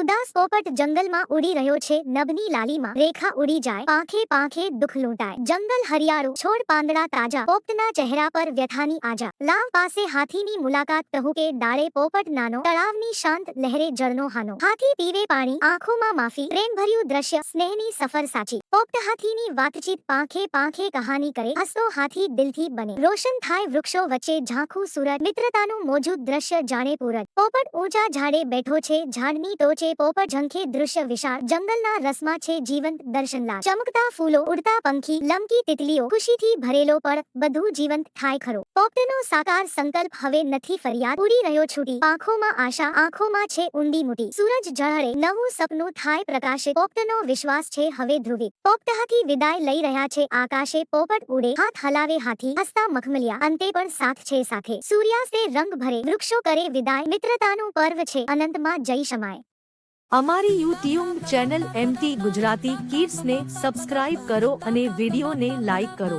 ઉદાસ પોપટ જંગલમાં ઉડી રહ્યો છે. નભની લાલીમાં રેખા ઉડી જાય. પાંખે પાંખે દુઃખ લૂંટાય. જંગલ હરિયાળું. છોડ પાંદડા તાજા. પોપટના ચહેરા પર વ્યથાની આજા. લાવ પાસે હાથીની મુલાકાત કહું કે ડાળે પોપટ નાનો. તળાવની શાંત લહેરે જળનો હાનો. હાથી પીવે પાણી. આંખોમાં માફી. પ્રેમભર્યું દ્રશ્ય. સ્નેહની સફર સાચી. પોપટ હાથીની વાતચીત પાંખે પાંખે કહાની કરે. હસતો હાથી દિલથી બને. રોશન થાય વૃક્ષો વચ્ચે ઝાંખું સુરત મિત્રતાનું મોજૂદ દ્રશ્ય જાણે પૂરત પોપટ ઊંચા ઝાડે બેઠો છે. ઝાડની ટોચે પોપટ ઝંખી દૃશ્ય વિશાળ જંગલના રસમાં છે જીવંત દર્શનલા ચમકતા ફૂલો, ઉડતા પંખી, લમકી તિતલીઓ, ખુશીથી ભરેલો પણ બધું જીવંત થાય ખરો. પોપટનો સાકાર સંકલ્પ હવે નથી ફરિયાદ. ઉડી રહ્યો છૂટી. આંખોમાં આશા, આંખોમાં છે ઊંડી મુટી. સૂરજ ઝળહળે, નવું સપનું થાય પ્રકાશિત પોપટનો વિશ્વાસ છે હવે ધ્રુવી પોપટ હાથી વિદાય લઈ રહ્યા છે આકાશે. પોપટ ઉડે, હાથ હલાવે, હાથી હસતા મખમલિયા. અંતે પણ સાથ છે સાથે. સૂર્યાસ્તે રંગ ભરે, વૃક્ષો કરે વિદાય. મિત્રતાનું પર્વ છે અનંતમાં જઈ શમાય. અમારી YouTube channel M T Gujarati કિડ્સને subscribe કરો અને વિડીયોને લાઈક કરો.